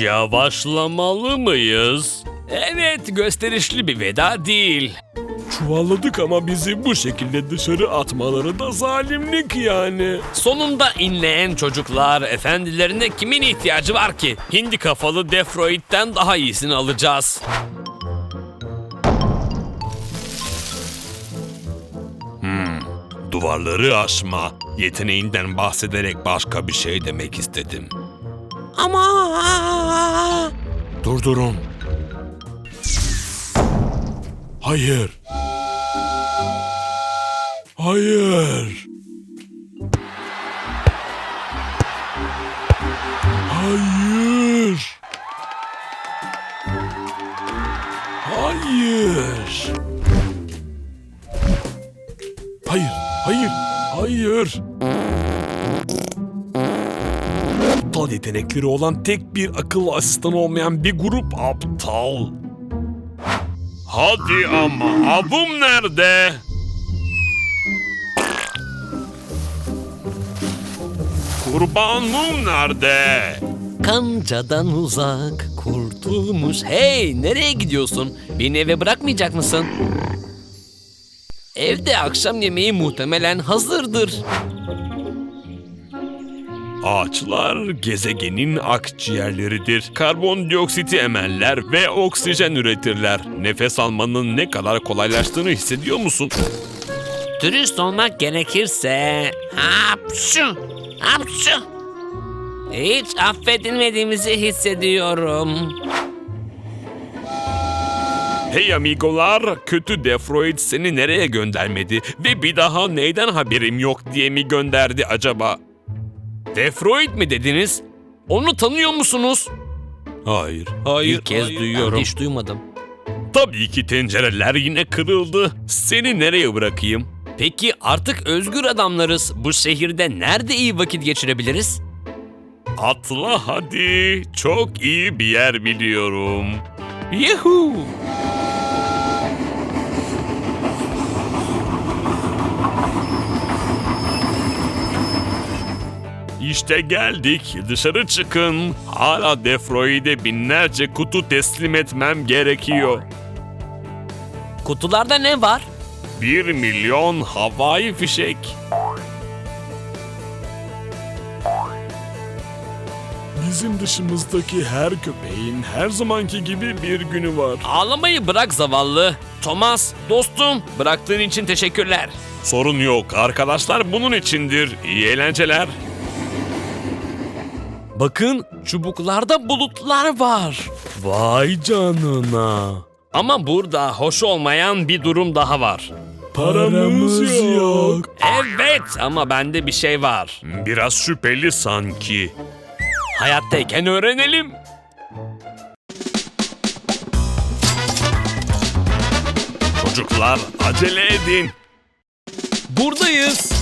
Yavaşlamalı mıyız? Evet, gösterişli bir veda değil. Çuvalladık ama bizi bu şekilde dışarı atmaları da zalimlik yani. Sonunda inleyen çocuklar efendilerine kimin ihtiyacı var ki? Hindi kafalı Defroid'den daha iyisini alacağız. Duvarları aşma yeteneğinden bahsederek başka bir şey demek istedim. Ama Durdurun. Hayır. Hayır. Hayır. Hayır. Hayır. Hayır. Hayır. Aptal yetenekleri olan tek bir akıllı asistan olmayan bir grup aptal. Hadi ama avım nerede? Kurbanım nerede? Kancadan uzak kurtulmuş. Hey nereye gidiyorsun? Beni eve bırakmayacak mısın? Evde akşam yemeği muhtemelen hazırdır. Ağaçlar gezegenin akciğerleridir. Karbondioksiti emerler ve oksijen üretirler. Nefes almanın ne kadar kolaylaştığını hissediyor musun? Dürüst olmak gerekirse... Hapşu! Hapşu! Hiç affedilmediğimizi hissediyorum. Hey amigolar, kötü Defroid seni nereye göndermedi ve bir daha neyden haberim yok diye mi gönderdi acaba? Defroid mi dediniz? Onu tanıyor musunuz? Hayır, hayır, İlk kez hayır. duyuyorum. Hiç duymadım. Tabii ki tencereler yine kırıldı. Seni nereye bırakayım? Peki artık özgür adamlarız. Bu şehirde nerede iyi vakit geçirebiliriz? Atla hadi. Çok iyi bir yer biliyorum. Yuhu! İşte geldik. Dışarı çıkın. Hala Defroid'e binlerce kutu teslim etmem gerekiyor. Kutularda ne var? Bir milyon havai fişek. Bizim dışımızdaki her köpeğin her zamanki gibi bir günü var. Ağlamayı bırak zavallı. Thomas, dostum, bıraktığın için teşekkürler. Sorun yok. Arkadaşlar bunun içindir. İyi eğlenceler. Bakın, çubuklarda bulutlar var. Vay canına. Ama burada hoş olmayan bir durum daha var. Paramız yok. Evet ama bende bir şey var. Biraz şüpheli sanki. Hayattayken öğrenelim. Çocuklar acele edin. Buradayız.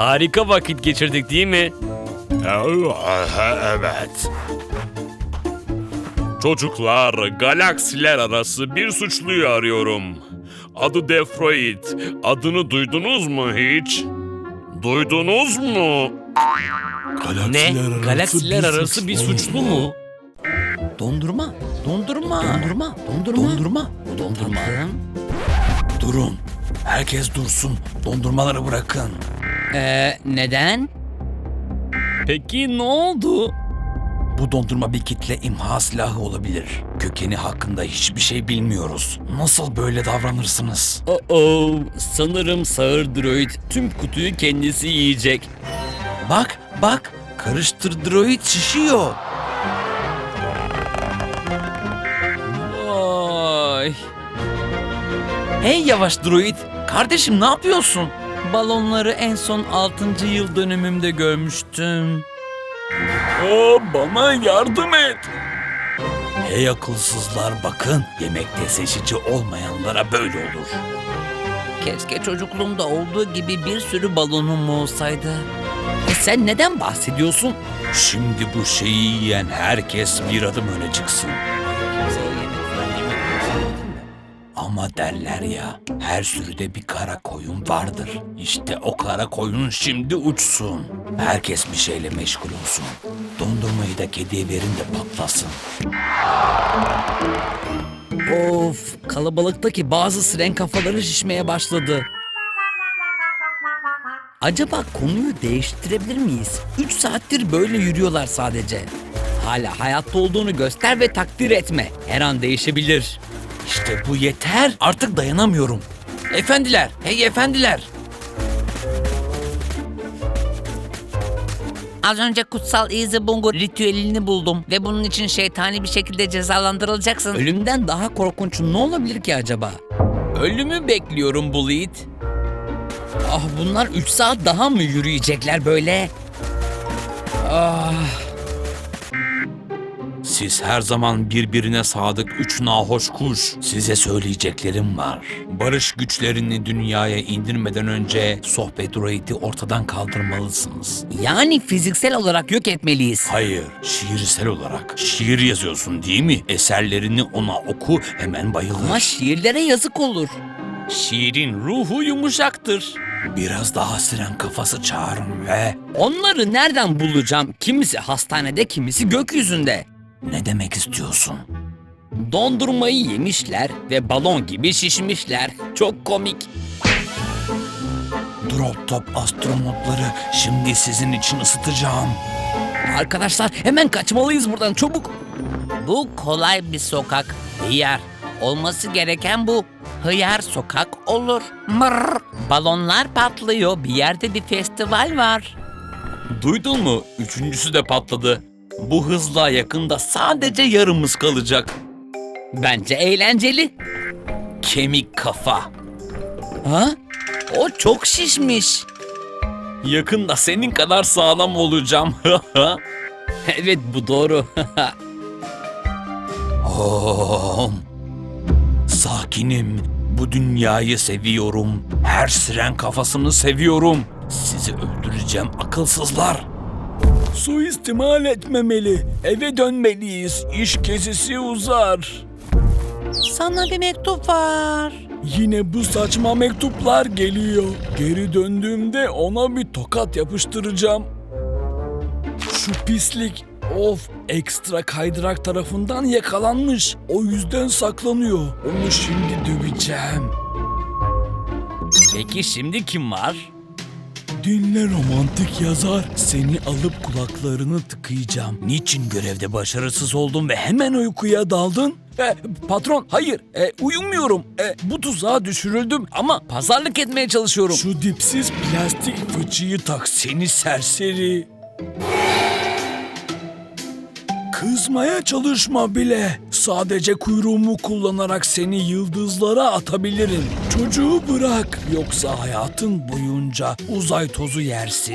Harika vakit geçirdik değil mi? Evet. Çocuklar, galaksiler arası bir suçluyu arıyorum. Adı Defroid. Adını duydunuz mu hiç? Duydunuz mu? Ne? Galaksiler arası bir suçlu mu? dondurma, dondurma, dondurma, dondurma, dondurma, dondurma. Durun. Herkes dursun. Dondurmaları bırakın. Ee, neden? Peki ne oldu? Bu dondurma bir kitle imha silahı olabilir. Kökeni hakkında hiçbir şey bilmiyoruz. Nasıl böyle davranırsınız? Oh sanırım sağır droid tüm kutuyu kendisi yiyecek. Bak, bak. Karıştır droid şişiyor. Vay. Hey yavaş droid. Kardeşim ne yapıyorsun? Balonları en son 6. yıl dönümümde görmüştüm. Aa, bana yardım et. Hey akılsızlar bakın yemekte seçici olmayanlara böyle olur. Keşke çocukluğumda olduğu gibi bir sürü balonum olsaydı. E sen neden bahsediyorsun? Şimdi bu şeyi yiyen herkes bir adım öne çıksın. Ama derler ya her sürüde bir kara koyun vardır. İşte o kara koyun şimdi uçsun. Herkes bir şeyle meşgul olsun. Dondurmayı da kediye verin de patlasın. Of kalabalıktaki bazı siren kafaları şişmeye başladı. Acaba konuyu değiştirebilir miyiz? 3 saattir böyle yürüyorlar sadece. Hala hayatta olduğunu göster ve takdir etme. Her an değişebilir. İşte bu yeter. Artık dayanamıyorum. Efendiler, hey efendiler. Az önce kutsal Bungo ritüelini buldum ve bunun için şeytani bir şekilde cezalandırılacaksın. Ölümden daha korkunç ne olabilir ki acaba? Ölümü bekliyorum Bullet. Ah bunlar 3 saat daha mı yürüyecekler böyle? Ah Siz her zaman birbirine sadık üç nahoş kuş. Size söyleyeceklerim var. Barış güçlerini dünyaya indirmeden önce sohbet droidi ortadan kaldırmalısınız. yani fiziksel olarak yok etmeliyiz. Hayır, şiirsel olarak. Şiir yazıyorsun değil mi? Eserlerini ona oku hemen bayılır. Ama şiirlere yazık olur. şiirin ruhu yumuşaktır. Biraz daha siren kafası çağırın ve... Onları nereden bulacağım? Kimisi hastanede, kimisi gökyüzünde. Ne demek istiyorsun? Dondurmayı yemişler ve balon gibi şişmişler. Çok komik. Drop top astronotları şimdi sizin için ısıtacağım. Arkadaşlar hemen kaçmalıyız buradan çabuk. Bu kolay bir sokak. Hıyar. Olması gereken bu. Hıyar sokak olur. Mırr. Balonlar patlıyor. Bir yerde bir festival var. Duydun mu? Üçüncüsü de patladı. Bu hızla yakında sadece yarımız kalacak. Bence eğlenceli. Kemik kafa. Ha? O çok şişmiş. Yakında senin kadar sağlam olacağım. evet bu doğru. Hom. Sakinim. Bu dünyayı seviyorum. Her siren kafasını seviyorum. Sizi öldüreceğim akılsızlar. Suistimal etmemeli. Eve dönmeliyiz. İş kesisi uzar. Sana bir mektup var. Yine bu saçma mektuplar geliyor. Geri döndüğümde ona bir tokat yapıştıracağım. Şu pislik. Of ekstra kaydırak tarafından yakalanmış. O yüzden saklanıyor. Onu şimdi döveceğim. Peki şimdi kim var? Dinle romantik yazar. Seni alıp kulaklarını tıkayacağım. Niçin görevde başarısız oldun ve hemen uykuya daldın? E, patron hayır e, uyumuyorum. E, bu tuzağa düşürüldüm ama Pazarlık etmeye çalışıyorum. şu dipsiz plastik fıçıyı tak seni serseri. Kızmaya çalışma bile. Sadece kuyruğumu kullanarak seni yıldızlara atabilirim. Çocuğu bırak yoksa hayatın boyunca uzay tozu yersin.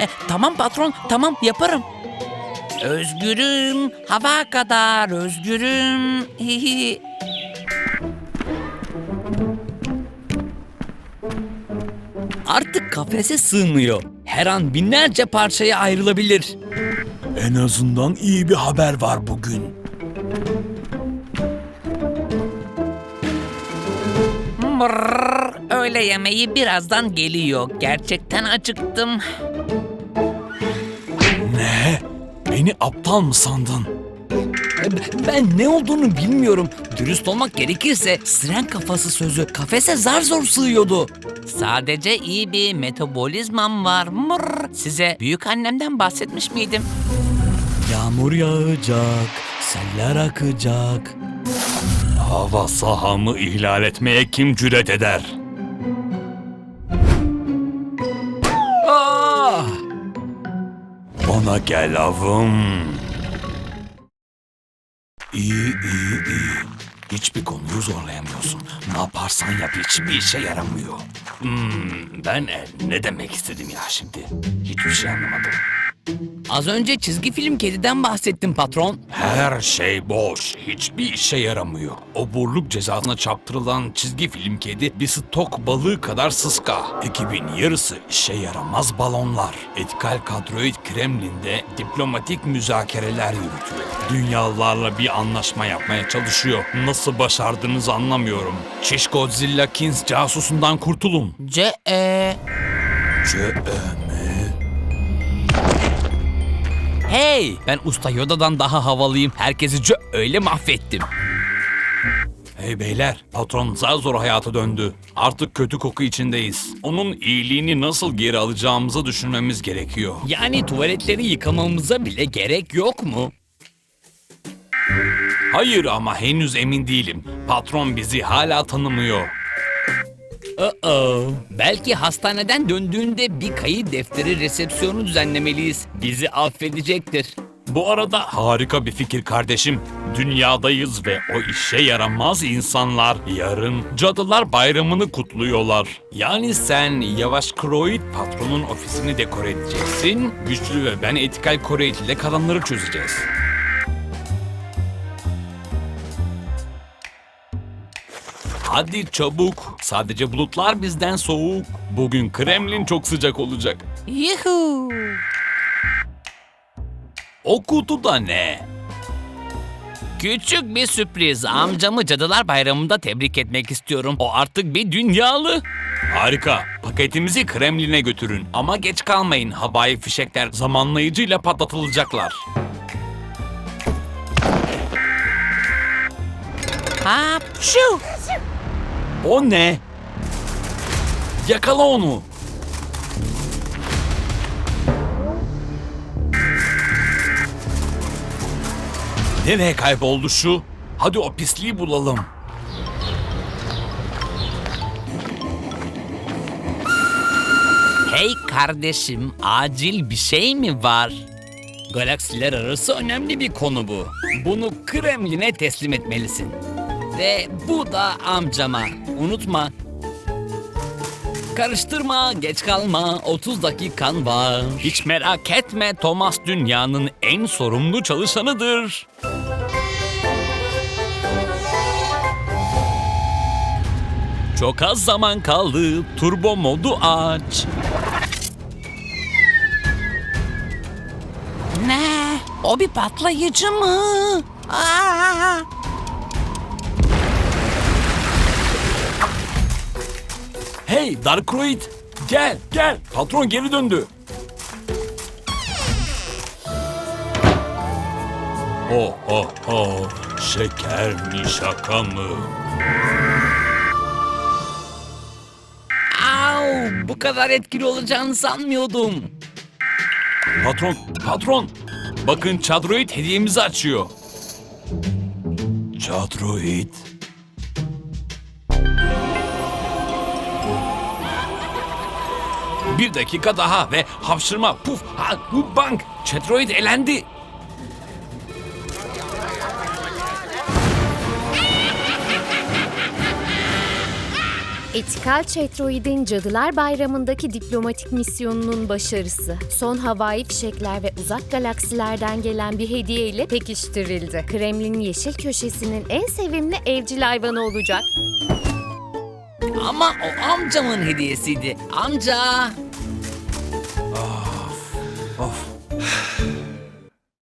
E, tamam patron, tamam yaparım. Özgürüm, hava kadar özgürüm. Hihi. Artık kafese sığmıyor. Her an binlerce parçaya ayrılabilir. En azından iyi bir haber var bugün. Mırrr, öğle yemeği birazdan geliyor. Gerçekten acıktım. Ne? Beni aptal mı sandın? Ben ne olduğunu bilmiyorum. Dürüst olmak gerekirse siren kafası sözü kafese zar zor sığıyordu. Sadece iyi bir metabolizmam var. Mırr. Size büyük annemden bahsetmiş miydim? Yağmur yağacak, seller akacak. Hava sahamı ihlal etmeye kim cüret eder? Ah! Bana gel avım. İyi iyi iyi. Hiç hiçbir konuyu zorlayamıyorsun. Ne yaparsan yap hiçbir işe yaramıyor. Hmm, ben e, ne demek istedim ya şimdi? Hiçbir şey anlamadım. Az önce çizgi film kediden bahsettim patron. Her şey boş. Hiçbir işe yaramıyor. Oburluk cezasına çarptırılan çizgi film kedi bir stok balığı kadar sıska. Ekibin yarısı işe yaramaz balonlar. Etikal kadroid Kremlin'de diplomatik müzakereler yürütüyor. Dünyalılarla bir anlaşma yapmaya çalışıyor. Nasıl başardığınızı anlamıyorum. Çiş Godzilla Kings casusundan kurtulun. C e C Hey, ben Usta Yoda'dan daha havalıyım. Herkesi C öyle mahvettim. Hey beyler, patron zar zor hayata döndü. Artık kötü koku içindeyiz. Onun iyiliğini nasıl geri alacağımızı düşünmemiz gerekiyor. Yani tuvaletleri yıkamamıza bile gerek yok mu? Hayır ama henüz emin değilim. Patron bizi hala tanımıyor. Uh-oh. Belki hastaneden döndüğünde bir kayıt defteri resepsiyonu düzenlemeliyiz. Bizi affedecektir. Bu arada harika bir fikir kardeşim. Dünyadayız ve o işe yaramaz insanlar yarın Cadılar Bayramı'nı kutluyorlar. Yani sen Yavaş Kroid patronun ofisini dekore edeceksin. Güçlü ve ben Etikal Kroid ile kalanları çözeceğiz. Hadi çabuk. Sadece bulutlar bizden soğuk. Bugün Kremlin çok sıcak olacak. Yuhu. O kutu da ne? Küçük bir sürpriz. Amcamı Cadılar Bayramı'nda tebrik etmek istiyorum. O artık bir dünyalı. Harika. Paketimizi Kremlin'e götürün. Ama geç kalmayın. Havai fişekler zamanlayıcıyla patlatılacaklar. Hapşu. O ne? Yakala onu. Nereye kayboldu şu? Hadi o pisliği bulalım. Hey kardeşim, acil bir şey mi var? Galaksiler arası önemli bir konu bu. Bunu Kremlin'e teslim etmelisin. Ve bu da amcama. Unutma. Karıştırma, geç kalma. 30 dakikan var. Hiç merak etme Thomas dünyanın en sorumlu çalışanıdır. Çok az zaman kaldı. Turbo modu aç. Ne? O bir patlayıcı mı? Aa! Hey Darkroid gel gel patron geri döndü. Oh oh oh şeker mi şaka mı? Au! Bu kadar etkili olacağını sanmıyordum. Patron patron bakın Çadroid hediyemizi açıyor. Çadroid. Bir dakika daha ve hapşırma puf ha bu bank Çadroid elendi. Etikal Çetroid'in Cadılar Bayramı'ndaki diplomatik misyonunun başarısı. Son havai fişekler ve uzak galaksilerden gelen bir hediye ile pekiştirildi. Kremlin yeşil köşesinin en sevimli evcil hayvanı olacak. Ama o amcamın hediyesiydi. Amca!